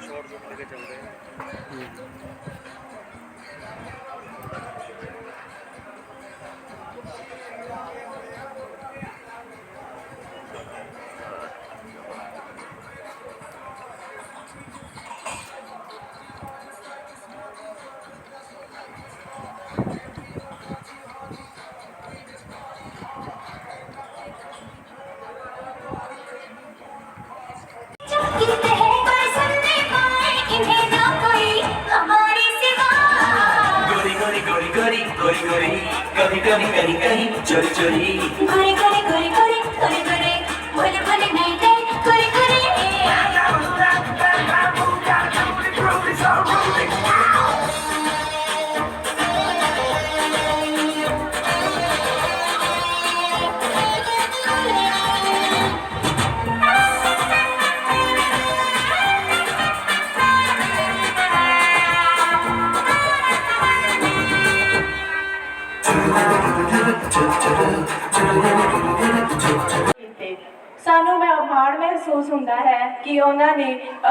ਸ਼ੋਰ shoot ਲੈ ਕੇ ਚੱਲਦੇ ਆ। कभी कभी कहीं कहीं चोरी चोरी घुरे घुरे घुरे घुरे घुरे घुरे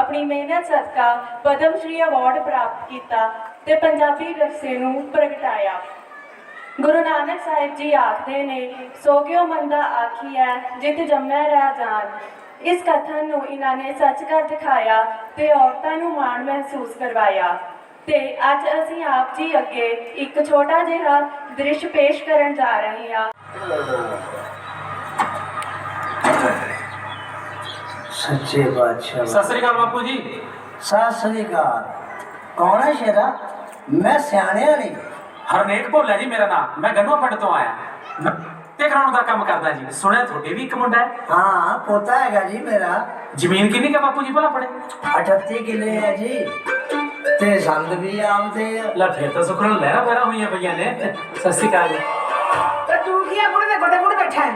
ਆਪਣੀ ਮਿਹਨਤ, ਸਦਕਾ ਪਦਮ ਸ਼੍ਰੀ ਅਵਾਰਡ ਪ੍ਰਾਪਤ ਕੀਤਾ ਤੇ ਪੰਜਾਬੀ ਵਿਰਸੇ ਨੂੰ ਪ੍ਰਗਟਾਇਆ। ਗੁਰੂ ਨਾਨਕ ਸਾਹਿਬ ਜੀ ਆਖਦੇ ਨੇ, ਸੋ ਕਿਉ ਮੰਦਾ ਆਖੀਐ ਜਿਤ ਜੰਮੈ ਰਹਿ ਜਾਣ। ਇਸ ਕਥਨ ਨੂੰ ਇਹਨਾਂ ਨੇ ਸੱਚ ਕਰ ਦਿਖਾਇਆ ਤੇ ਔਰਤਾਂ ਨੂੰ ਮਾਣ ਮਹਿਸੂਸ ਕਰਵਾਇਆ। ਤੇ ਅੱਜ ਅਸੀਂ ਆਪ ਜੀ ਅੱਗੇ ਇੱਕ ਛੋਟਾ ਜਿਹਾ ਦ੍ਰਿਸ਼ ਪੇਸ਼ ਕਰਨ ਜਾ ਰਹੇ ਹਾਂ। ਸੱਚੇ ਬਾਦਸ਼ਾਹ ਸਤਿ ਸ੍ਰੀ ਅਕਾਲ ਬਾਪੂ ਜੀ। ਸਤਿ ਸ੍ਰੀ ਅਕਾਲ। ਕੌਣ ਹੈ ਸ਼ੇਰਾ? ਮੈਂ ਸਿਆਣਿਆ ਨਹੀਂ ਹਰਨੇਕ ਭੋਲਾ ਜੀ ਮੇਰਾ ਨਾਮ। ਮੈਂ ਗੰਨੋ ਪਿੰਡ ਤੋਂ ਆਇਆ। ਤੇ ਕਰਾਉਣ ਦਾ ਕੰਮ ਕਰਦਾ ਜੀ। ਸੁਣਿਆ ਤੁਹਾਡੇ ਵੀ ਇੱਕ ਮੁੰਡਾ ਹੈ? ਹਾਂ ਪੋਤਾ ਹੈਗਾ ਜੀ ਮੇਰਾ। ਜ਼ਮੀਨ ਕਿੰਨੀ ਕਾ ਬਾਪੂ ਜੀ ਭਲਾ ਪੜੇ 38 ਕਿੱਲੇ ਹੈ ਜੀ। ਤੇ ਸੰਦ ਵੀ ਆਉਂਦੇ ਆ। ਲੈ ਫਿਰ ਤਾਂ ਸੁਖਣ ਲਹਿਰਾ ਪੈਰਾ ਹੋਈਆਂ ਪਈਆਂ ਨੇ। ਸਤਿ ਸ੍ਰੀ ਅਕਾਲ। ਜੀ ਤੇ ਤੂੰ ਕੀ ਆ ਦੇ ਗੋਡੇ ਗੋਡੇ ਬੈਠਾ ਹੈ?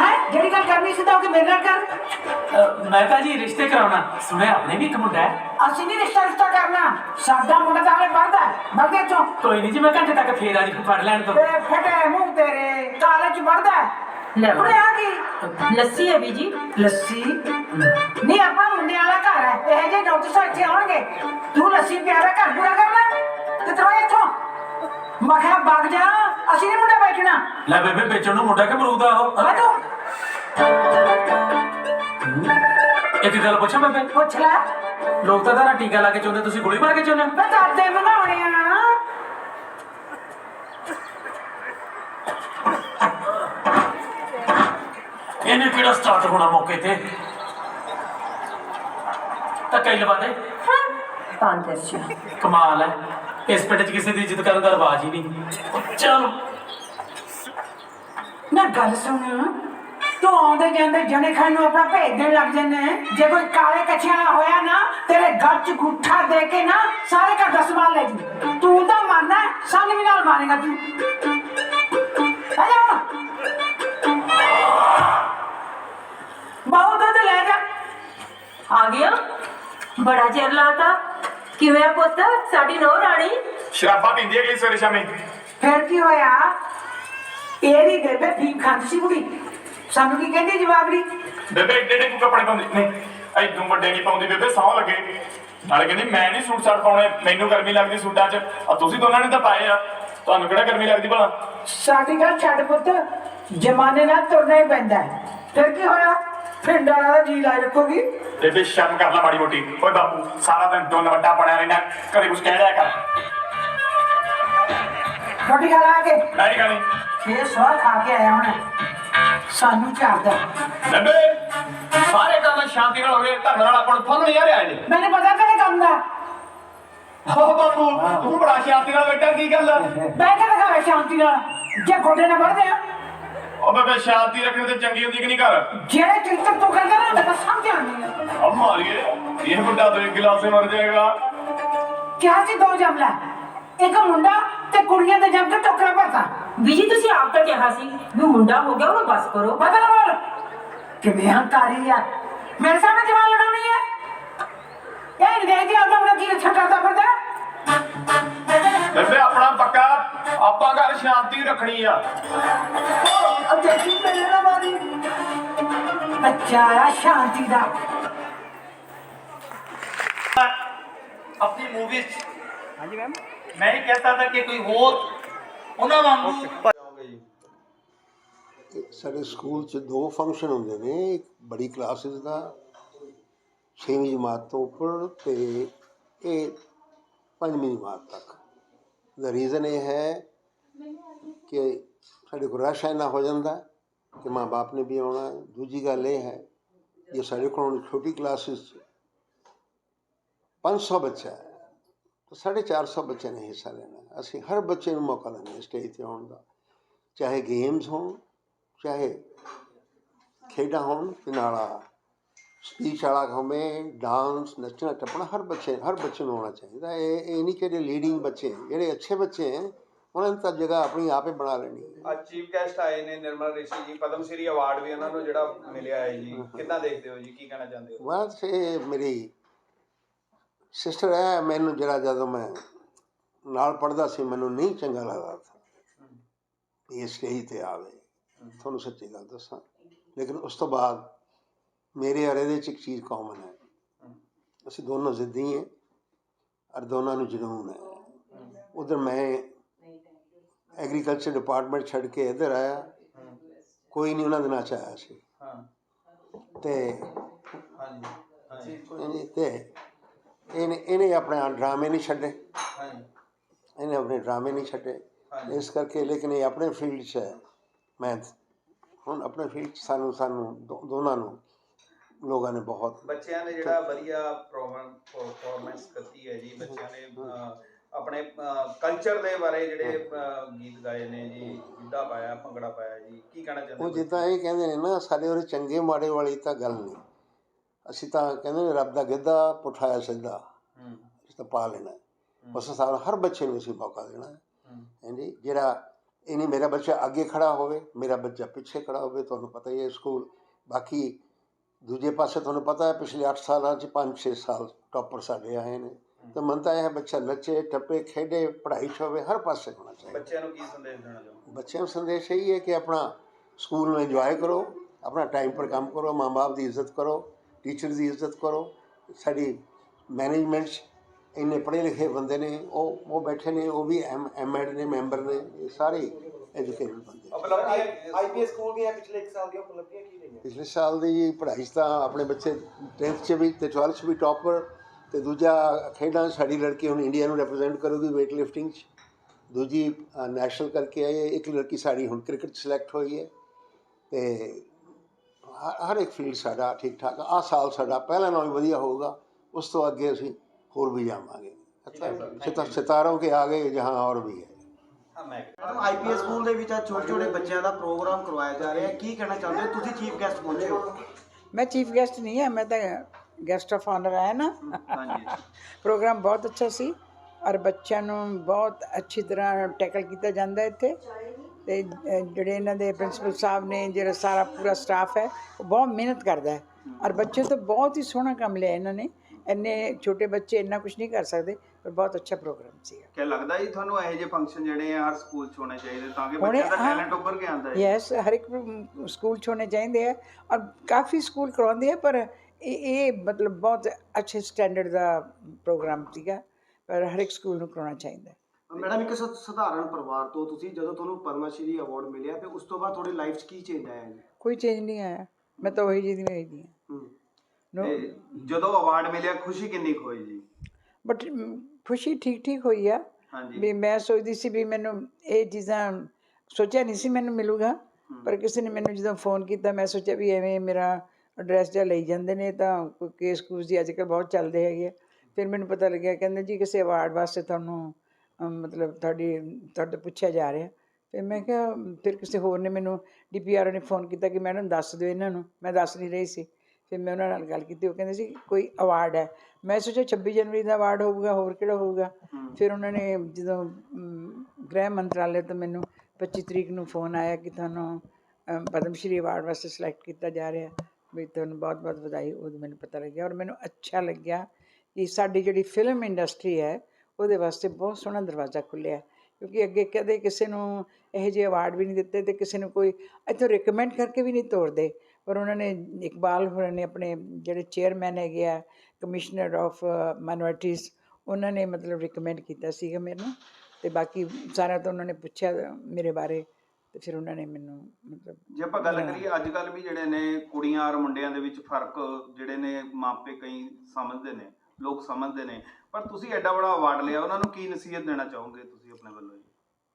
ਹੈ? ਜਿਹੜੀ ਗੱਲ ਕਰਨੀ ਸੀ ਤਾਂ ਉਹ ਕਿ ਮੇਰੇ ਨਾਲ ਕਰ? ਅ, ਮੈਂ ਤਾਂ ਜੀ ਰਿਸ਼ਤੇ ਕਰਾਉਣਾ। ਸੁਣਿਆ ਆਪਣੇ ਵੀ ਇੱਕ ਮੁੰਡਾ ਹੈ? ਅਸੀਂ ਨਹੀਂ ਰਿਸ਼ਤਾ ਰਿਸ਼ਤਾ ਕਰਨਾ। ਸਾਡਾ ਮੁੰਡਾ ਤਾਂ ਹਲੇ ਪੜਦਾ ਬੜਦੇ ਚੋਂ ਕੋਈ ਨਹੀਂ ਜੀ ਮੈਂ ਘੰਟੇ ਤੱਕ ਫੇਰ ਆ ਜੀ ਪੜ ਲੈਣ ਤੋਂ। ਤੇ ਫਟੇ ਮੂੰਹ ਤੇਰੇ। ਕਾਲਜ ਪੜਦਾ ਲੈ ਆ ਕੀ? ਲੱਸੀ ਹੈ ਬੀਜੀ। ਲੱਸੀ? ਨਹੀਂ ਆਪਾਂ ਮੁੰਡੇ ਵਾਲਾ ਘਰ ਹੈ। ਇਹ ਜੇ ਡਾਕਟਰ ਸਾਹਿਬ ਇੱਥੇ ਆਉਣਗੇ। ਤੂੰ ਲੱਸੀ ਪਿਆਰਾ ਘਰ ਪੂਰਾ ਕਰਨਾ ਤੇ ਤਰੋ ਇੱਥੋਂ ਮੈਂ ਕਿਹਾ ਵਗ ਜਾ। ਅਸੀਂ ਨਹੀਂ ਮੁੰਡਾ ਬੈਠਣਾ ਲੈ ਬੇਬੇ ਵੇਚਣ ਨੂੰ ਮੁੰਡਾ ਕਿ ਮਰੂਦ ਆ ਉਹ? ਮੈਂ ਤੂੰ। ਇੱਕ ਗੱਲ ਪੁੱਛਾਂ ਬੇਬੇ ਪੁੱਛ ਲੈ। ਲੋਕ ਤਾਂ ਤਾਰਾ ਟੀਕਾ ਲਾ ਕੇ ਚਾਹੁੰਦੇ ਤੁਸੀਂ ਗੋਲੀ ਮਾਰ ਕੇ ਚਾਹੁੰਦੇ ਹੋ ਮੈਂ ਦਾਦੇ ਬਣਾਉਣੇ ਆ। ਇਹਨੇ ਕਿਹੜਾ ਸਟਾਰਟ ਹੋਣਾ ਮੌਕੇ ਤੇ? ਤਾਂ ਕਈ ਲਵਾ ਦੇ। ਪੰਜ ਅੱਛਾ। ਕਮਾਲ ਹੈ। ਇਸ ਪਿੰਡ 'ਚ ਕਿਸੇ ਦੀ ਇੱਜ਼ਤ ਕਰਨ ਦਾ ਰਿਵਾਜ ਹੀ ਨਹੀਂ। ਚਲ। ਨਾ ਗੱਲ ਸੁਣ। ਤੂੰ ਆਉਂਦੇ ਜਾਂਦੇ ਜਣੇ ਖਾਨ ਨੂੰ ਆਪਣਾ ਭੇਜ ਦੇਣ ਲੱਗ ਜੰਨੇ ਜੇ ਕੋਈ ਕਾਲੇ ਕੱਛਿਆਂ ਹੋਇਆ ਨਾ ਤੇਰੇ ਗਲ 'ਚ ਗੁੱਠਾ ਦੇ ਕੇ ਨਾ ਸਾਰੇ ਘਰ ਦਾ ਸਮਾਨ ਲੈ ਜੀ। ਤੂੰ ਤਾਂ ਮਰਨਾ ਸਾਨੂੰ ਵੀ ਨਾਲ ਮਾਰੇਗਾ ਤੂੰ। ਆ ਜਾ ਹੁਣ। ਬਾਹੂ ਦੁੱਧ ਲੈ ਜਾ। ਆ ਗਿਆ। ਬੜਾ ਚਿਰ ਲਾਤਾ। ਕਿਵੇਂ ਆ ਪੁੱਤ? ਸਾਡੀ ਨੋ ਰਾਣੀ? ਸ਼ਰਾਬਾਂ ਪੀਂਦੀ ਹੈ ਕਿ ਸਵੇਰੇ ਸ਼ਾਮੇ। ਫਿਰ ਕੀ ਹੋਇਆ? ਇਹਦੀ ਬੇਬੇ ਫੀਮ ਖਾਂਦੀ ਸੀ ਕੁੜੀ। ਸਾਨੂੰ ਕੀ ਕਹਿੰਦੀ ਜਵਾਬੜੀ ਬੇਬੇ ਏਡੇ ਏਡੇ ਕੱਪੜੇ ਪਾਉਂਦੀ। ਨਹੀਂ ਐਦੋਂ ਵੱਡੇ ਨਹੀਂ ਪਾਉਂਦੀ ਬੇਬੇ? ਸੌ ਲੱਗੇ। ਨਾਲੇ ਕਹਿੰਦੀ ਮੈਂ ਨਹੀਂ ਸੂਟ ਸਾਟ ਪਾਉਣੇ ਮੈਨੂੰ ਗਰਮੀ ਲੱਗਦੀ ਸੂਟਾਂ 'ਚ। ਆ ਤੁਸੀਂ ਦੋਨਾਂ ਨੇ ਤਾਂ ਪਾਏ ਆ। ਤੁਹਾਨੂੰ ਕਿਹੜਾ ਗਰਮੀ ਲੱਗਦੀ ਭਲਾ? ਸਾਡੀ ਗੱਲ ਛੱਡ ਪੁੱਤ। ਜਮਾਨੇ ਨਾਲ ਤੁਰਨਾ ਹੀ ਪੈਂਦਾ ਹੈ। ਫਿਰ ਕੀ ਹੋਇਆ? ਪਿੰਡ ਵਾਲਾ ਦਾ ਜੀ ਲਾਈ ਰੱਖੋਗੀ। ਬੇਬੇ ਸ਼ਰਮ ਕਰ ਲੈ ਮਾੜੀ ਮੋਟੀ। ਓਏ ਬਾਪੂ ਸਾਰਾ ਦਿਨ ਦੋਨ ਵੱਡਾ ਬਣਿਆ ਰਹਿਣਾ। ਕਦੇ ਕੁਝ ਕਹਿ ਲਿਆ ਕਰ। ਰੋਟੀ ਖਾ ਲਾ ਕੇ। ਮੈਂ ਨਹੀਂ ਖਾਣੀ। ਫੇਰ ਸਵਾਹ ਖਾ ਕੇ ਆਇਆ ਹੁਣ। ਸਾਨੂੰ ਝਾੜਦਾ ਬੇਬੇ ਸਾਰੇ ਕੰਮ ਸ਼ਾਂਤੀ ਨਾਲ ਹੋ ਗਏ ਧਰਮ ਨਾਲ ਆਪਾਂ ਨੂੰ ਫੁੱਲ ਨਹੀਂ ਆ ਰਿਹਾ ਇਹਨੇ ਮੈਨੂੰ ਪਤਾ ਤੇਰੇ ਕੰਮ ਦਾ। ਹੋ ਬਾਪੂ ਤੂੰ ਬੜਾ ਸ਼ਾਂਤੀ ਨਾਲ ਬੈਠਾ ਕੀ ਗੱਲ? ਬਹਿ ਕੇ ਦਿਖਾਵੇ ਸ਼ਾਂਤੀ ਨਾਲ ਜੇ ਗੋਡੇ ਨਾਲ ਵੜਦੇ ਆ। ਉਹ ਬੇਬੇ ਸ਼ਾਂਤੀ ਰੱਖਣੀ ਤੇ ਚੰਗੀ ਹੁੰਦੀ ਕਿ ਨਹੀਂ ਘਰ? ਜਿਹੜੇ ਚਿੰਤਕ ਤੂੰ ਕਰਦਾ ਨਾ ਮੈਨੂੰ ਸਮਝ ਆਉਂਦੀ ਆ। ਅਬ ਮਾਰੀਏ ਇਹ ਵੱਡਾ ਦੋ ਗਿਲਾਸੇ ਮਰ ਜਾਏਗਾ। ਕਿਹਾ ਸੀ ਦੋ ਜਮਲਾ ਇੱਕ ਮੁੰਡਾ ਤੇ ਕੁੜੀਆਂ ਦੇ ਜਮ ਕੇ ਟੋਕਰਾ ਭਰਤਾ। ਬੀਜੀ ਤੁਸੀਂ ਆਪ ਤਾਂ ਕਿਹਾ ਸੀ ਵੀ ਮੁੰਡਾ ਹੋ ਗਿਆ ਉਹ ਬਸ ਕਰੋ ਬਦਲ ਬੋਲ ਕਿਵੇਂ ਹੰਕਾਰੀ ਆ ਮੇਰੇ ਸਾਹਮਣੇ ਜਵਾਨ ਲੜਾਉਣੀ ਹੈ ਇਹ ਨਹੀਂ ਦੇਖਦੀ ਆਪਣਾ ਮੁੰਡਾ ਕੀ ਅੱਛਾ ਕਰਦਾ ਫਿਰਦਾ ਬੇਬੇ ਆਪਣਾ ਪੱਕਾ ਆਪਾਂ ਘਰ ਸ਼ਾਂਤੀ ਰੱਖਣੀ ਆ अब देखी मैंने ना मारी बच्चा आया शांति दा ਆਪਣੀ ਮੂਵੀਜ਼ ਹਾਂਜੀ ਮੈਮ ਮੈਂ ਇਹ ਕਹਿ ਸਕਦਾ ਕਿ ਕੋਈ ਹੋਰ ਉਹਨਾਂ ਵਾਂਗੂ ਸਾਡੇ ਸਕੂਲ 'ਚ ਦੋ ਫੰਕਸ਼ਨ ਹੁੰਦੇ ਨੇ ਇੱਕ ਬੜੀ ਕਲਾਸਿਸ ਦਾ 6ਵੀਂ ਜਮਾਤ ਤੋਂ ਉੱਪਰ ਤੇ ਇਹ ਪੰਜਵੀਂ ਜਮਾਤ ਤੱਕ। ਦਾ ਰੀਜ਼ਨ ਇਹ ਹੈ ਕਿ ਸਾਡੇ ਕੋਲ ਰਸ਼ ਇੰਨਾ ਹੋ ਜਾਂਦਾ ਕਿ ਮਾਂ ਬਾਪ ਨੇ ਵੀ ਆਉਣਾ। ਦੂਜੀ ਗੱਲ ਇਹ ਹੈ ਜੇ ਸਾਡੇ ਕੋਲ ਛੋਟੀ ਕਲਾਸਿਸ 'ਚ 500 ਬੱਚਾ ਹੈ ਤਾਂ 450 ਬੱਚੇ ਨੇ ਹਿੱਸਾ ਲੈਣਾ ਅਸੀਂ ਹਰ ਬੱਚੇ ਨੂੰ ਮੌਕਾ ਦਿੰਦੇ ਹਾਂ ਸਟੇਜ ਤੇ ਆਉਣ ਦਾ। ਚਾਹੇ ਗੇਮਸ ਹੋਣ ਚਾਹੇ ਖੇਡਾਂ ਹੋਣ ਤੇ ਨਾਲ ਸਪੀਚ ਵਾਲਾ ਹੋਵੇ ਡਾਂਸ ਨੱਚਣਾ ਟੱਪਣਾ ਹਰ ਬੱਚੇ ਹਰ ਬੱਚੇ ਨੂੰ ਆਉਣਾ ਚਾਹੀਦਾ। ਇਹ ਇਹ ਨਹੀਂ ਕਿ ਜਿਹੜੇ ਲੀਡਿੰਗ ਬੱਚੇ ਜਿਹੜੇ ਅੱਛੇ ਬੱਚੇ ਹੈ ਉਹਨਾਂ ਨੇ ਤਾਂ ਜਗ੍ਹਾ ਆਪਣੀ ਆਪੇ ਬਣਾ ਲੈਣੀ ਹੈ। ਅੱਜ ਚੀਫ ਗੈਸਟ ਆਏ ਨੇ ਨਿਰਮਲ ਰਿਸ਼ੀ ਜੀ। ਪਦਮ ਸ਼੍ਰੀ ਅਵਾਰਡ ਵੀ ਉਹਨਾਂ ਨੂੰ ਜਿਹੜਾ ਮਿਲਿਆ ਹੈ ਜੀ। ਕਿੱਦਾਂ ਦੇਖਦੇ ਹੋ ਜੀ? ਕੀ ਕਹਿਣਾ ਚਾਹੁੰਦੇ ਹੋ? ਬਸ ਇਹ ਮੇਰੀ ਸਿਸਟਰ ਹੈ ਮੈਨੂੰ ਜਿਹੜਾ ਜਦੋਂ ਮੈਂ ਨਾਲ ਪੜਦਾ ਸੀ ਮੈਨੂੰ ਨਹੀਂ ਚੰਗਾ ਲੱਗਦਾ ਸੀ। ਇਹ ਸਟੇਜ ਤੇ ਆਵੇ ਤੁਹਾਨੂੰ ਸੱਚੀ ਗੱਲ ਦੱਸਾਂ। ਲੇਕਿਨ ਉਸ ਤੋਂ ਬਾਅਦ ਮੇਰੇ ਔਰ ਇਹਦੇ ਚ ਇੱਕ ਚੀਜ਼ ਕਾਮਨ ਹੈ। ਅਸੀਂ ਦੋਨੋਂ ਜ਼ਿੱਦੀ ਹਾਂ ਔਰ ਦੋਨਾਂ ਨੂੰ ਜਨੂਨ ਹੈ। ਉਧਰ ਮੈਂ ਐਗਰੀਕਲਚਰ ਡਿਪਾਰਟਮੈਂਟ ਛੱਡ ਕੇ ਇੱਧਰ ਆਇਆ। ਕੋਈ ਨਹੀਂ ਉਹਨਾਂ ਦੇ ਨਾਲ ਚ ਆਇਆ ਸੀ। ਹਾਂ। ਤੇ ਹਾਂਜੀ। ਤੇ ਇਹਨੇ ਇਹਨੇ ਆਪਣੇ ਡਰਾਮੇ ਨਹੀਂ ਛੱਡੇ। ਹਾਂਜੀ। ਇਹਨੇ ਆਪਣੇ ਡਰਾਮੇ ਨਹੀਂ ਛੱਡੇ। ਇਸ ਕਰਕੇ ਲੇਕਿਨ ਇਹ ਆਪਣੇ ਫੀਲਡ 'ਚ ਹੈ ਮੈਂ ਹੁਣ ਆਪਣੇ ਫੀਲਡ 'ਚ ਸਾਨੂੰ ਸਾਨੂੰ ਦੋਨਾਂ ਨੂੰ ਲੋਕਾਂ ਨੇ ਬਹੁਤ ਬੱਚਿਆਂ ਨੇ ਜਿਹੜਾ ਵਧੀਆ ਪਰਫਾਰਮੈਂਸ ਕੀਤੀ ਹੈ ਜੀ ਬੱਚਿਆਂ ਨੇ ਆਪਣੇ ਕਲਚਰ ਦੇ ਬਾਰੇ ਜਿਹੜੇ ਗੀਤ ਗਾਏ ਨੇ ਜੀ ਗਿੱਧਾ ਪਾਇਆ ਭੰਗੜਾ ਪਾਇਆ ਜੀ ਕੀ ਕਹਿਣਾ ਚਾਹੁੰਦੇ ਉਹ ਜਿੱਦਾਂ ਇਹ ਕਹਿੰਦੇ ਨੇ ਨਾ ਸਾਡੇ ਉਹਦੇ ਚੰਗੇ ਮਾੜੇ ਵਾਲੀ ਤਾਂ ਗੱਲ ਨਹੀਂ। ਅਸੀਂ ਤਾਂ ਕਹਿੰਦੇ ਨੇ ਰੱਬ ਦਾ ਗਿੱਧਾ ਪੁੱਠਾਇਆ ਸਿੱਧਾ। ਹੂੰ। ਅਸੀਂ ਤਾਂ ਪਾ ਲੈਣਾ। ਬਸ ਸਾਨੂੰ ਹਰ ਬੱਚੇ ਨੂੰ ਅਸੀਂ ਮੌਕਾ ਦੇਣਾ ਹੈ। ਹਾਂਜੀ ਜਿਹੜਾ ਇਹ ਨਹੀਂ ਮੇਰਾ ਬੱਚਾ ਅੱਗੇ ਖੜਾ ਹੋਵੇ ਮੇਰਾ ਬੱਚਾ ਪਿੱਛੇ ਖੜਾ ਹੋਵੇ ਤੁਹਾਨੂੰ ਪਤਾ ਹੀ ਹੈ ਸਕੂਲ। ਬਾਕੀ ਦੂਜੇ ਪਾਸੇ ਤੁਹਾਨੂੰ ਪਤਾ ਹੈ ਪਿਛਲੇ 8 ਸਾਲਾਂ 'ਚ 5-6 ਸਾਲ ਟੌਪਰ ਸਾਡੇ ਆਏ ਨੇ। ਤਾਂ ਮਨ ਤਾਂ ਇਹ ਹੈ ਬੱਚਾ ਨੱਚੇ ਟੱਪੇ ਖੇਡੇ ਪੜ੍ਹਾਈ 'ਚ ਹੋਵੇ ਹਰ ਪਾਸੇ ਹੋਣਾ ਚਾਹੀਦਾ। ਬੱਚਿਆਂ ਨੂੰ ਕੀ ਸੰਦੇਸ਼ ਦੇਣਾ ਚਾਹੁੰਦੇ ਬੱਚਿਆਂ ਨੂੰ ਸੰਦੇਸ਼ ਇਹੀ ਹੈ ਕਿ ਆਪਣਾ ਸਕੂਲ ਨੂੰ ਇੰਜੋਏ ਕਰੋ ਆਪਣਾ ਟਾਈਮ ਪਰ ਕੰਮ ਕਰੋ ਮਾਂ ਬਾਪ ਦੀ ਇੱਜ਼ਤ ਕਰੋ। ਟੀਚਰ ਦੀ ਇੱਜ਼ਤ ਕਰੋ ਸਾਡੀ ਮੈਨੇਜਮੈਂਟ ਇੰਨੇ ਪੜ੍ਹੇ ਲਿਖੇ ਬੰਦੇ ਨੇ ਉਹ ਉਹ ਬੈਠੇ ਨੇ ਉਹ ਵੀ ਐਮ ਐਡ ਨੇ ਮੈਂਬਰ ਨੇ ਇਹ ਸਾਰੇ ਐਜੂਕੇਟਡ ਬੰਦੇ ਆਈਪੀਐਸ ਸਕੂਲ ਦੀਆਂ ਪਿਛਲੇ 1 ਸਾਲ ਦੀਆਂ ਉਪਲਬਧੀਆਂ ਕੀ ਰਹੀਆਂ? ਪਿਛਲੇ ਸਾਲ ਦੀ ਪੜ੍ਹਾਈ 'ਚ ਤਾਂ ਆਪਣੇ ਬੱਚੇ 10th 'ਚ ਵੀ ਤੇ 12th 'ਚ ਵੀ ਟੌਪਰ ਤੇ ਦੂਜਾ ਖੇਡਾਂ ਸਾਡੀ ਲੜਕੀ ਹੁਣ ਇੰਡੀਆ ਨੂੰ ਰਿਪਰੈਜ਼ੈਂਟ ਕਰੂਗੀ weight lifting 'ਚ। ਦੂਜੀ ਨੈਸ਼ਨਲ ਕਰਕੇ ਆਈ ਹੈ ਇੱਕ ਲੜਕੀ ਸਾਡੀ ਹੁਣ ਕ੍ਰਿਕਟ ਸਿਲੈਕਟ ਹੋਈ ਹੈ ਤੇ ਹਰ ਇੱਕ ਫੀਲਡ ਸਾਡਾ ਠੀਕ ਠਾਕ ਆ ਸਾਲ ਸਾਡਾ ਪਹਿਲਾਂ ਨਾਲੋਂ ਵੀ ਵਧੀਆ ਹੋਊਗਾ। ਉਸ ਤੋਂ ਅੱਗੇ ਅਸੀਂ ਹੋਰ ਵੀ ਜਾਵਾਂਗੇ। ਅੱਛਾ ਸਿਤਾਰੋਂ ਕੇ ਆਗੇ ਜਹਾਂ ਔਰ ਵੀ ਹੈ। ਮੈਡਮ ਆਈਪੀਐਸ ਸਕੂਲ ਦੇ ਵਿੱਚ ਅੱਜ ਛੋਟੇ ਛੋਟੇ ਬੱਚਿਆਂ ਦਾ ਪ੍ਰੋਗਰਾਮ ਕਰਵਾਇਆ ਜਾ ਰਿਹਾ ਕੀ ਕਹਿਣਾ ਚਾਹੁੰਦੇ ਹੋ? ਤੁਸੀਂ ਚੀਫ ਗੈਸਟ ਪਹੁੰਚੇ ਹੋ। ਮੈਂ ਚੀਫ ਗੈਸਟ ਨਹੀਂ ਹਾਂ ਮੈਂ ਤਾਂ ਗੈਸਟ ਆਫ ਆਨਰ ਆਇਆ ਨਾ। ਹਾਂਜੀ। ਪ੍ਰੋਗਰਾਮ ਬਹੁਤ ਅੱਛਾ ਸੀ। ਔਰ ਬੱਚਿਆਂ ਨੂੰ ਬਹੁਤ ਅੱਛੀ ਤਰ੍ਹਾਂ ਟੈਕਲ ਕੀਤਾ ਜਾਂਦਾ ਇੱਥੇ। ਤੇ ਜਿਹੜੇ ਇਹਨਾਂ ਦੇ ਪ੍ਰਿੰਸੀਪਲ ਸਾਹਿਬ ਨੇ ਜਿਹੜਾ ਸਾਰਾ ਪੂਰਾ ਸਟਾਫ ਹੈ ਉਹ ਬਹੁਤ ਮਿਹਨਤ ਕਰਦਾ ਹੈ। ਔਰ ਬੱਚੇ ਤੋਂ ਬਹੁਤ ਹੀ ਸੋਹਣਾ ਕੰਮ ਲਿਆ ਇਹਨਾਂ ਨੇ। ਇੰਨੇ ਛੋਟੇ ਬੱਚੇ ਇੰਨਾ ਕੁਝ ਨਹੀਂ ਕਰ ਸਕਦੇ ਪਰ ਬਹੁਤ ਅੱਛਾ ਪ੍ਰੋਗਰਾਮ ਸੀਗਾ। ਕੀ ਲੱਗਦਾ ਜੀ ਤੁਹਾਨੂੰ ਇਹੋ ਜਿਹੇ ਫੰਕਸ਼ਨ ਜਿਹੜੇ ਆ ਹਰ ਸਕੂਲ 'ਚ ਹੋਣੇ ਚਾਹੀਦੇ ਤਾਂ ਕਿ ਬੱਚਿਆਂ ਦਾ। ਟੈਲੈਂਟ ਉੱਭਰ ਕੇ ਆਉਂਦਾ ਹੈ ਯੈਸ ਹਰ ਇੱਕ ਸਕੂਲ 'ਚ ਹੋਣੇ ਚਾਹੀਦੇ ਆ। ਔਰ ਕਾਫੀ ਸਕੂਲ ਕਰਵਾਉਂਦੇ ਆ ਪਰ ਇਹ ਇਹ ਮਤਲਬ ਬਹੁਤ ਅੱਛੇ ਸਟੈਂਡਰਡ ਦਾ ਪ੍ਰੋਗਰਾਮ ਸੀਗਾ। ਪਰ ਹਰ ਇੱਕ ਸਕੂਲ ਨੂੰ ਕਰਾਉਣਾ ਚਾਹੀਦਾ। ਮੈਡਮ ਇੱਕ ਸ- ਸਧਾਰਨ ਪਰਿਵਾਰ ਤੋਂ ਤੁਸੀਂ ਜਦੋਂ ਤੁਹਾਨੂੰ ਪਦਮ ਸ਼੍ਰੀ ਅਵਾਰਡ ਮਿਲਿਆ ਤੇ ਉਸ ਤੋਂ ਬਾਅਦ ਤੁਹਾਡੀ ਲਾਈਫ 'ਚ ਕੀ ਚੇਂਜ ਆਇਆ ਜੀ? ਕੋਈ ਚੇਂਜ ਨਹੀਂ ਆਇਆ। ਮੈਂ ਤਾਂ ਉਹੀ ਜਿਹੀ ਦੀ ਦੀ ਹਾਂ। ਹੂੰ। ਨੋ ਤੇ ਜਦੋਂ ਅਵਾਰਡ ਮਿਲਿਆ ਖੁਸ਼ੀ ਕਿੰਨੀ ਕੁ ਹੋਈ ਜੀ? ਬਟ ਖੁਸ਼ੀ ਠੀਕ ਠੀਕ ਹੋਈ ਆ। ਹਾਂਜੀ। ਵੀ ਮੈਂ ਸੋਚਦੀ ਸੀ ਵੀ ਮੈਨੂੰ ਇਹ ਚੀਜ਼ਾਂ ਸੋਚਿਆ ਨਹੀਂ ਸੀ ਮੈਨੂੰ ਮਿਲੂਗਾ। ਪਰ ਕਿਸੇ ਨੇ ਮੈਨੂੰ ਜਦੋਂ ਫੋਨ ਕੀਤਾ ਮੈਂ ਸੋਚਿਆ ਵੀ ਐਵੇਂ ਮੇਰਾ ਐਡਰੈਸ ਜਿਹਾ ਲਈ ਜਾਂਦੇ ਨੇ ਤਾਂ ਕੋਈ ਕੇਸ ਕੂਸ ਦੀ ਅੱਜ ਕੱਲ੍ਹ ਬਹੁਤ ਚੱਲਦੇ ਹੈਗੇ ਆ। ਫਿਰ ਮੈਨੂੰ ਪਤਾ ਲੱਗਿਆ ਕਹਿੰਦੇ ਜੀ ਕਿਸੇ ਅਵਾਰਡ ਵਾਸਤੇ ਤੁਹਾਨੂੰ ਮਤਲਬ ਤੁਹਾਡੀ ਤੁਹਾਡੇ ਪੁੱਛਿਆ ਜਾ ਰਿਹਾ। ਫਿਰ ਮੈਂ ਕਿਹਾ ਫਿਰ ਕਿਸੇ ਹੋਰ ਨੇ ਮੈਨੂੰ ਡੀਪੀਆਰ ਨੇ ਫੋਨ ਕੀਤਾ ਕਿ ਮੈਡਮ ਦੱਸ ਦਿਓ ਇਹਨਾਂ ਨੂੰ ਮੈਂ ਦੱਸ ਨਹੀਂ ਰਹੀ ਸੀ। ਫਿਰ ਮੈਂ ਉਹਨਾਂ ਨਾਲ ਗੱਲ ਕੀਤੀ ਉਹ ਕਹਿੰਦੇ ਸੀ ਕੋਈ ਅਵਾਰਡ ਹੈ। ਮੈਂ ਸੋਚਿਆ 26 ਜਨਵਰੀ ਦਾ ਅਵਾਰਡ ਹੋਊਗਾ ਹੋਰ ਕਿਹੜਾ ਹੋਊਗਾ। ਫਿਰ ਉਹਨਾਂ ਨੇ ਜਦੋਂ ਗ੍ਰਹਿ ਮੰਤਰਾਲੇ ਤੋਂ ਮੈਨੂੰ 25 ਤਰੀਕ ਨੂੰ ਫੋਨ ਆਇਆ ਕਿ ਤੁਹਾਨੂੰ ਪਦਮ ਸ਼੍ਰੀ ਅਵਾਰਡ ਵਾਸਤੇ ਸਿਲੈਕਟ ਕੀਤਾ ਜਾ ਰਿਹਾ। ਵੀ ਤੁਹਾਨੂੰ ਬਹੁਤ ਬਹੁਤ ਵਧਾਈ ਉਦੋਂ ਮੈਨੂੰ ਪਤਾ ਲੱਗਿਆ। ਔਰ ਮੈਨੂੰ ਅੱਛਾ ਲੱਗਿਆ ਕਿ ਸਾਡੀ ਜਿਹੜੀ ਫਿਲਮ ਇੰਡਸਟਰੀ ਹੈ ਉਹਦੇ ਵਾਸਤੇ ਬਹੁਤ ਸੋਹਣਾ ਦਰਵਾਜ਼ਾ ਖੁੱਲਿਆ ਕਿਉਂਕਿ ਅੱਗੇ ਕਦੇ ਕਿਸੇ ਨੂੰ ਇਹੋ ਜਿਹੇ ਅਵਾਰਡ ਵੀ ਨਹੀਂ ਦਿੱਤੇ ਤੇ ਕਿਸੇ ਨੂੰ ਕੋਈ ਇੱਥੋਂ ਰეკਮੈਂਡ ਕਰਕੇ ਵੀ ਨਹੀਂ ਤੋਰਦੇ। ਪਰ ਉਹਨਾਂ ਨੇ ਇਕਬਾਲ ਹੋਰਾਂ ਨੇ ਆਪਣੇ ਜਿਹੜੇ ਚੇਅਰਮੈਨ ਹੈਗੇ ਆ ਕਮਿਸ਼ਨਰ ਆਫ ਮਾਈਨੋਰਿਟੀਜ਼ ਉਹਨਾਂ ਨੇ ਮਤਲਬ ਰਿਕਮੈਂਡ ਕੀਤਾ ਸੀਗਾ ਮੈਨੂੰ ਤੇ ਬਾਕੀ ਸਾਰਾ ਤਾਂ ਉਹਨਾਂ ਨੇ ਪੁੱਛਿਆ ਮੇਰੇ ਬਾਰੇ ਤੇ ਫਿਰ ਉਹਨਾਂ ਨੇ ਮੈਨੂੰ ਮਤਲਬ ਜੇ ਆਪਾਂ ਗੱਲ ਕਰੀਏ ਅੱਜ ਕੱਲ ਵੀ ਜਿਹੜੇ ਨੇ ਕੁੜੀਆਂ ਔਰ ਮੁੰਡਿਆਂ ਦੇ ਵਿੱਚ ਫ਼ਰਕ ਜਿਹੜੇ ਨੇ ਮਾਪੇ ਕਈ ਸਮਝਦੇ ਨੇ, ਲੋਕ ਸਮਝਦੇ ਨੇ ਪਰ ਤੁਸੀਂ ਐਡਾ ਬੜਾ ਅਵਾਰਡ ਲਿਆ ਉਹਨਾਂ ਨੂੰ ਕੀ ਨਸੀਹਤ ਦੇਣਾ ਚਾਹੋਗੇ ਤੁਸੀਂ ਆਪਣੇ ਵੱਲੋਂ ਜੀ?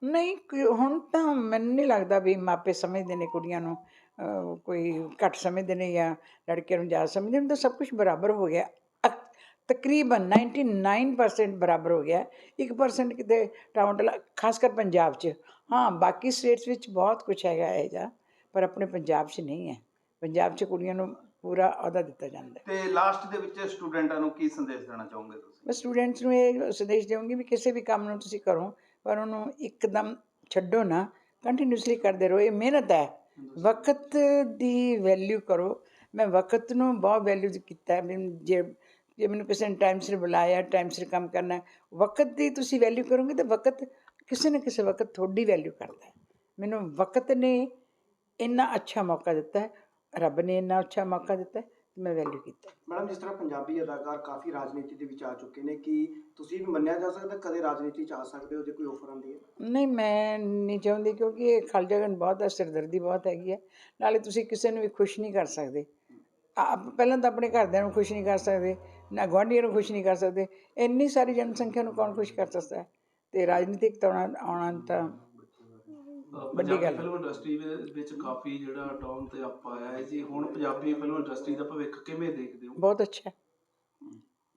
ਨਹੀਂ ਕੋਈ- ਹੁਣ ਤਾਂ ਮੈਨੂੰ ਨਹੀਂ ਲੱਗਦਾ ਵੀ ਮਾਪੇ ਸਮਝਦੇ ਨੇ ਕੁੜੀਆਂ ਨੂੰ ਅਹ, ਕੋਈ ਘੱਟ ਸਮਝਦੇ ਨੇ ਜਾਂ ਲੜਕਿਆਂ ਨੂੰ ਜ਼ਿਆਦਾ ਸਮਝਦੇ ਨੇ ਹੁਣ ਤਾਂ ਸਭ ਕੁਝ ਬਰਾਬਰ ਹੋ ਗਿਆ। ਅਕ- ਤਕਰੀਬਨ 99% ਬਰਾਬਰ ਹੋ ਗਿਆ। 1% ਕਿਤੇ ਟਾਊਨ ਖਾਸ ਕਰ ਪੰਜਾਬ 'ਚ। ਹਾਂ ਬਾਕੀ ਸਟੇਟਸ ਵਿੱਚ ਬਹੁਤ ਕੁਝ ਹੈਗਾ ਇਹ ਜਿਹਾ ਪਰ ਆਪਣੇ ਪੰਜਾਬ 'ਚ ਨਹੀਂ ਹੈ। ਪੰਜਾਬ 'ਚ ਕੁੜੀਆਂ ਨੂੰ ਪੂਰਾ ਅਹੁਦਾ ਦਿੱਤਾ ਜਾਂਦਾ ਹੈ। ਤੇ ਲਾਸਟ ਦੇ ਵਿੱਚ ਸਟੂਡੈਂਟਾਂ ਨੂੰ ਕੀ ਸੰਦੇਸ਼ ਦੇਣਾ ਚਾਹੋਗੇ ਤੁਸੀਂ? ਮੈਂ ਸਟੂਡੈਂਟਸ ਨੂੰ ਇਹ ਸੰਦੇਸ਼ ਦੇਵਾਂਗੀ ਵੀ ਕਿਸੇ ਵੀ ਕੰਮ ਨੂੰ ਤੁਸੀਂ ਕਰੋ ਪਰ ਉਹਨੂੰ ਇੱਕਦਮ ਛੱਡੋ ਨਾ ਕੰਟੀਨਿਊਸਲੀ ਕਰਦੇ ਰਹੋ। ਇਹ ਮਿਹਨਤ ਹੈ। ਵਕਤ ਦੀ ਵੈਲਿਊ ਕਰੋ। ਮੈਂ ਵਕਤ ਨੂੰ ਬਹੁਤ ਵੈਲਿਊ ਕੀਤਾ ਜੇ ਜੇ ਮੈਨੂੰ ਕਿਸੇ ਨੇ ਟਾਈਮ ਸਿਰ ਬੁਲਾਇਆ ਟਾਈਮ ਸਿਰ ਕੰਮ ਕਰਨਾ ਵਕਤ ਦੀ ਤੁਸੀਂ ਵੈਲਿਊ ਕਰੋਗੇ ਤਾਂ ਵਕਤ ਕਿਸੇ ਨਾ ਕਿਸੇ ਵਕਤ ਤੁਹਾਡੀ ਵੈਲਿਊ ਕਰਦਾ ਹੈ। ਮੈਨੂੰ ਵਕਤ ਨੇ ਇੰਨਾ ਅੱਛਾ ਮੌਕਾ ਦਿੱਤਾ ਹੈ। ਰੱਬ ਨੇ ਇੰਨਾ ਅੱਛਾ ਮੌਕਾ ਦਿੱਤਾ ਕਿ ਮੈਂ ਵੈਲਿਊ ਕੀਤਾ। ਮੈਡਮ ਜਿਸ ਤਰ੍ਹਾਂ ਪੰਜਾਬੀ ਅਦਾਕਾਰ ਕਾਫੀ ਰਾਜਨੀਤੀ ਦੇ ਵਿੱਚ ਆ ਚੁੱਕੇ ਨੇ ਕਿ ਤੁਸੀਂ ਵੀ ਮੰਨਿਆ ਜਾ ਸਕਦਾ ਕਦੇ ਰਾਜਨੀਤੀ ਚ ਆ ਸਕਦੇ ਹੋ ਜੇ ਕੋਈ ਆਫਰ ਆਉਂਦੀ ਹੈ? ਨਹੀਂ ਮੈਂ ਨਹੀਂ ਚਾਹੁੰਦੀ ਕਿਉਂਕਿ ਇਹ ਖਲਜਗਨ ਬਹੁਤ ਹੈ ਸਿਰਦਰਦੀ ਬਹੁਤ ਹੈਗੀ ਹੈ। ਨਾਲੇ ਤੁਸੀਂ ਕਿਸੇ ਨੂੰ ਵੀ ਖੁਸ਼ ਨਹੀਂ ਕਰ ਸਕਦੇ। ਆਪ ਪਹਿਲਾਂ ਤਾਂ ਆਪਣੇ ਘਰਦਿਆਂ ਨੂੰ ਖੁਸ਼ ਨਹੀਂ ਕਰ ਸਕਦੇ ਨਾ ਗੁਆਂਢੀਆਂ ਨੂੰ ਖੁਸ਼ ਨਹੀਂ ਕਰ ਸਕਦੇ। ਇੰਨੀ ਸਾਰੀ ਜਨਸੰਖਿਆ ਨੂੰ ਕੌਣ ਖੁਸ਼ ਕਰ ਸਕਦਾ? ਹੈ ਤੇ ਰਾਜਨੀਤਿਕ ਤਾਂ ਆਉਣਾ ਆਉਣਾ ਤਾਂ ਵੱਡੀ ਗੱਲ। ਫਿਲਮ ਇੰਡਸਟਰੀ ਵਿੱਚ ਕਾਫੀ ਜਿਹੜਾ ਟੌਮ ਤੇ ਅਪ ਆਇਆ ਹੈ ਜੀ। ਹੁਣ ਪੰਜਾਬੀ ਫਿਲਮ ਇੰਡਸਟਰੀ ਦਾ ਭਵਿੱਖ ਕਿਵੇਂ ਦੇਖਦੇ ਹੋ? ਬਹੁਤ ਅੱਛਾ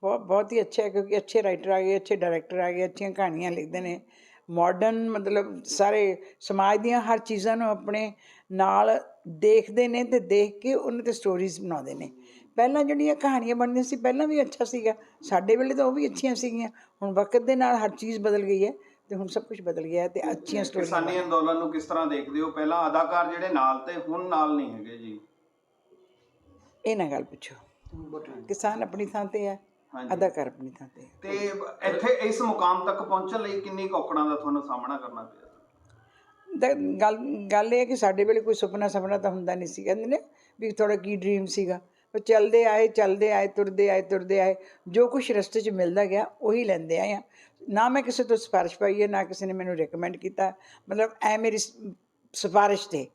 ਬਹੁਤ ਬਹੁਤ ਹੀ ਅੱਛਾ ਹੈ ਕਿਉਂਕਿ ਅੱਛੇ ਰਾਈਟਰ ਆ ਗਏ ਅੱਛੇ ਡਾਇਰੈਕਟਰ ਆ ਗਏ ਅੱਛੀਆਂ ਕਹਾਣੀਆਂ ਲਿਖਦੇ ਨੇ। ਮਾਡਰਨ ਮਤਲਬ ਸਾਰੇ ਸਮਾਜ ਦੀਆਂ ਹਰ ਚੀਜ਼ਾਂ ਨੂੰ ਆਪਣੇ ਨਾਲ ਦੇਖਦੇ ਨੇ ਤੇ ਦੇਖ ਕੇ ਉਹਨਾਂ ਤੇ ਸਟੋਰੀਜ਼ ਬਣਾਉਂਦੇ ਨੇ। ਪਹਿਲਾਂ ਜਿਹੜੀਆਂ ਕਹਾਣੀਆਂ ਬਣਦੀਆਂ ਸੀ ਪਹਿਲਾਂ ਵੀ ਅੱਛਾ ਸੀਗਾ। ਸਾਡੇ ਵੇਲੇ ਤਾਂ ਉਹ ਵੀ ਅੱਛੀਆਂ ਸੀਗੀਆਂ। ਹੁਣ ਵਕਤ ਦੇ ਨਾਲ ਹਰ ਚੀਜ਼ ਬਦਲ ਗਈ ਹੈ। ਤੇ ਹੁਣ ਸਭ ਕੁਝ ਬਦਲ ਗਿਆ ਹੈ ਤੇ ਅੱਛੀਆਂ ਕਿਸਾਨੀ ਸਟੋਰੀਆਂ ਅੰਦੋਲਨ ਨੂੰ ਕਿਸ ਤਰ੍ਹਾਂ ਦੇਖਦੇ ਹੋ? ਪਹਿਲਾਂ ਅਦਾਕਾਰ ਜਿਹੜੇ ਨਾਲ ਤੇ ਹੁਣ ਨਾਲ ਨਹੀਂ ਹੈਗੇ ਜੀ। ਇਹ ਨਾ ਗੱਲ ਪੁੱਛੋ। ਕਿਸਾਨ ਆਪਣੀ ਥਾਂ ਤੇ ਹੈ ਹਾਂਜੀ। ਅਦਾਕਾਰ ਆਪਣੀ ਥਾਂ ਤੇ ਹੈ। ਤੇ ਇੱਥੇ ਇਸ ਮੁਕਾਮ ਤੱਕ ਪਹੁੰਚਣ ਲਈ ਕਿੰਨੀ ਕੁ ਔਕੜਾਂ ਦਾ ਤੁਹਾਨੂੰ ਸਾਹਮਣਾ ਕਰਨਾ ਪਿਆ? ਦਾ ਗੱਲ ਗੱਲ ਇਹ ਹੈ ਕਿ ਸਾਡੇ ਵੇਲੇ ਕੋਈ ਸੁਪਨਾ ਸੁਪਨਾ ਤਾਂ ਹੁੰਦਾ ਨਹੀਂ ਸੀ। ਕਹਿੰਦੇ ਨੇ ਵੀ ਥੋੜਾ ਕੀ ਡ੍ਰੀਮ ਸੀਗਾ? ਉਹ ਚੱਲਦੇ ਆਏ ਚੱਲਦੇ ਆਏ ਤੁਰਦੇ ਆਏ ਤੁਰਦੇ ਆਏ ਜੋ ਕੁਝ ਰਸਤੇ 'ਚ ਮਿਲਦਾ ਗਿਆ ਉਹੀ ਲੈਂਦੇ ਆਏ ਆ। ਨਾ ਮੈਂ ਕਿਸੇ ਤੋਂ ਸਿਫਾਰਿਸ਼ ਪਾਈ ਹੈ, ਨਾ ਕਿਸੇ ਨੇ ਮੈਨੂੰ ਰეკਮੈਂਡ ਕੀਤਾ। ਮਤਲਬ ਐ ਮੇਰੀ ਸ- ਸਿਫਾਰਿਸ਼ ਤੇ।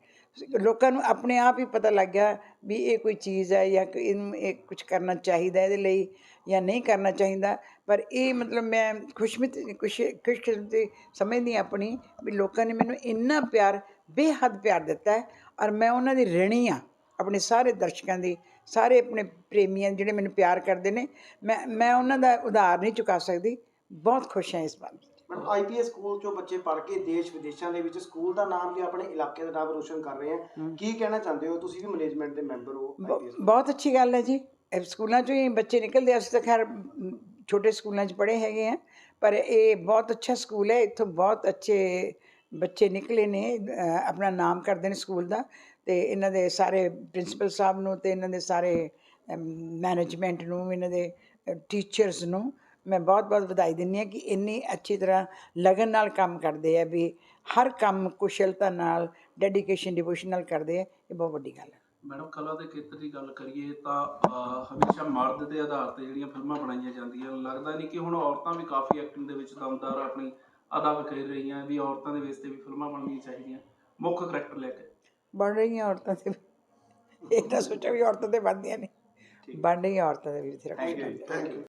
ਲੋਕਾਂ ਨੂੰ ਆਪਣੇ ਆਪ ਹੀ ਪਤਾ ਲੱਗ ਗਿਆ ਵੀ ਇਹ ਕੋਈ ਚੀਜ਼ ਹੈ ਜਾਂ ਇਹਨੂੰ ਇਹ ਕੁਝ ਕਰਨਾ ਚਾਹੀਦਾ ਇਹਦੇ ਲਈ ਜਾਂ ਨਹੀਂ ਕਰਨਾ ਚਾਹੀਦਾ। ਪਰ ਇਹ ਮਤਲਬ ਮੈਂ ਖੁਸ਼ਮਿਤ ਖੁਸ਼ ਖੁਸ਼ਕਿਸਮਤੀ ਸਮਝਦੀ ਹਾਂ ਆਪਣੀ ਵੀ ਲੋਕਾਂ ਨੇ ਮੈਨੂੰ ਇੰਨਾ ਪਿਆਰ, ਬੇਹੱਦ ਪਿਆਰ ਦਿੱਤਾ ਹੈ ਔਰ ਮੈਂ ਉਹਨਾਂ ਦੀ ਰਣੀ ਆ ਆਪਣੇ ਸਾਰੇ ਦਰਸ਼ਕਾਂ ਦੀ, ਸਾਰੇ ਆਪਣੇ ਪ੍ਰੇਮੀਆਂ ਜਿਹੜੇ ਮੈਨੂੰ ਪਿਆਰ ਕਰਦੇ ਨੇ। ਮੈਂ ਮੈਂ ਉਹਨਾਂ ਦਾ ਉਧਾਰ ਨਹੀਂ ਚੁਕਾ ਸਕਦੀ। ਬਹੁਤ ਖੁਸ਼ ਹਾਂ ਇਸ ਬਾਰੇ। ਮੈਡਮ ਆਈਪੀਐਸ ਸਕੂਲ ਚੋਂ ਬੱਚੇ ਪੜ੍ਹ ਕੇ ਦੇਸ਼ ਵਿਦੇਸ਼ਾਂ ਦੇ ਵਿੱਚ ਸਕੂਲ ਦਾ ਨਾਮ ਜਾਂ ਆਪਣੇ ਇਲਾਕੇ ਦਾ ਨਾਮ ਰੋਸ਼ਨ ਕਰ ਰਹੇ ਆ। ਕੀ ਕਹਿਣਾ ਚਾਹੁੰਦੇ ਹੋ? ਤੁਸੀਂ ਵੀ ਮੈਨੇਜਮੈਂਟ ਦੇ ਮੈਂਬਰ ਹੋ ਬਹੁਤ ਅੱਛੀ ਗੱਲ ਹੈ ਜੀ। ਇਹ ਸਕੂਲਾਂ ਚੋਂ ਹੀ ਬੱਚੇ ਨਿਕਲਦੇ ਆ। ਅਸੀਂ ਤਾਂ ਖੈਰ ਮ, ਛੋਟੇ ਸਕੂਲਾਂ 'ਚ ਪੜ੍ਹੇ ਹੈਗੇ ਆ। ਪਰ ਇਹ ਬਹੁਤ ਅੱਛਾ ਸਕੂਲ ਹੈ। ਇੱਥੋਂ ਬਹੁਤ ਅੱਛੇ ਬੱਚੇ ਨਿਕਲੇ ਨੇ। ਆਪਣਾ ਨਾਮ ਕਰਦੇ ਨੇ ਸਕੂਲ ਦਾ। ਤੇ ਇਹਨਾਂ ਦੇ ਸਾਰੇ ਪ੍ਰਿੰਸੀਪਲ ਸਾਹਿਬ ਨੂੰ ਤੇ ਇਹਨਾਂ ਦੇ ਸਾਰੇ ਮੈਨੇਜਮੈਂਟ ਨੂੰ ਇਹਨਾਂ ਦੇ ਟੀਚਰਸ ਨੂੰ ਮੈਂ ਬਹੁਤ ਬਹੁਤ ਵਧਾਈ ਦਿੰਦੀ ਹਾਂ ਕਿ ਇੰਨੀ ਅੱਛੀ ਤਰ੍ਹਾਂ ਲਗਨ ਨਾਲ ਕੰਮ ਕਰਦੇ ਆ ਵੀ ਹਰ ਕੰਮ ਕੁਸ਼ਲਤਾ ਨਾਲ ਡੈਡੀਕੇਸ਼ਨ ਡਿਵੋਸ਼ਨ ਨਾਲ ਕਰਦੇ ਆ ਇਹ ਬਹੁਤ ਵੱਡੀ ਗੱਲ ਹੈ। ਮੈਡਮ ਕਲਾ ਦੇ ਖੇਤਰ ਦੀ ਗੱਲ ਕਰੀਏ ਤਾਂ ਹਮੇਸ਼ਾ ਮਰਦ ਦੇ ਆਧਾਰ ਤੇ ਜਿਹੜੀਆਂ ਫਿਲਮਾਂ ਬਣਾਈਆਂ ਜਾਂਦੀਆਂ ਲੱਗਦਾ ਨਹੀਂ ਕਿ ਹੁਣ ਔਰਤਾਂ ਵੀ ਕਾਫੀ ਐਕਟਿੰਗ ਦੇ ਵਿੱਚ ਦਮਦਾਰ ਆਪਣੀ ਅਦਾ ਵਿਖੇਰ ਰਹੀਆਂ ਵੀ ਔਰਤਾਂ ਦੇ ਬੇਸ ਤੇ ਵੀ ਫਿਲਮਾਂ ਬਣਨੀਆਂ ਚਾਹੀਦੀਆਂ ਮੁੱਖ ਕਰੈਕਟਰ ਲੈ ਕੇ। ਬਣ ਰਹੀਆਂ ਔਰਤਾਂ ਤੇ ਇਹ ਤਾਂ ਸੋਚੋ ਵੀ ਔਰਤਾਂ ਤੇ ਬਣਦੀਆਂ ਨਹੀਂ ਬਣ ਰਹੀਆਂ ਔਰਤਾਂ ਦੇ ਵੀ ਬਥੇਰਾ। Thank you